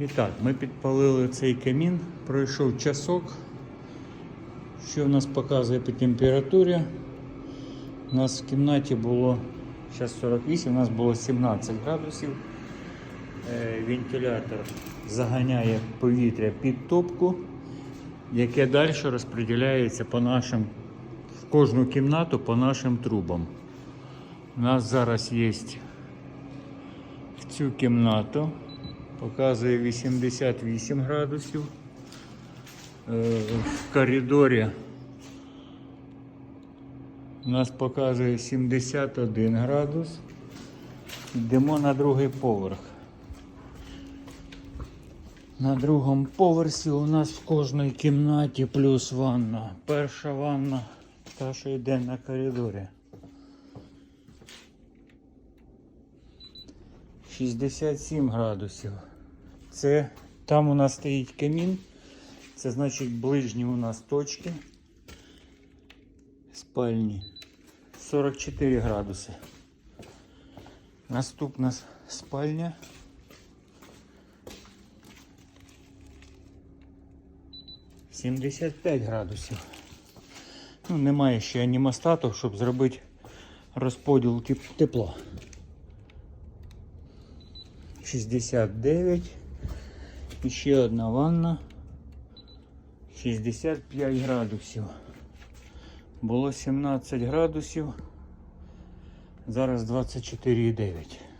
І так, ми підпалили цей камін, пройшов часок. Що в нас показує по температурі? У нас в кімнаті було зараз 48, у нас було 17 градусів. Е, Вентилятор заганяє повітря під топку, яке далі розподіляється по нашим, в кожну кімнату по нашим трубам. У нас зараз є в цю кімнату, показує 88 градусів. Е, В коридорі у нас показує 71 градус. Йдемо на другий поверх. На другому поверсі у нас в кожній кімнаті плюс ванна. Перша ванна, та що йде на коридорі. 67 градусів. Це там у нас стоїть камін. Це значить ближні у нас точки. Спальні. 44 градуси. Наступна спальня. Сімдесят п'ять градусів. Ну, немає ще анімостату, щоб зробити розподіл теп- тепла. 69. І ще одна ванна. 65 градусів. Було 17 градусів. Зараз 24,9.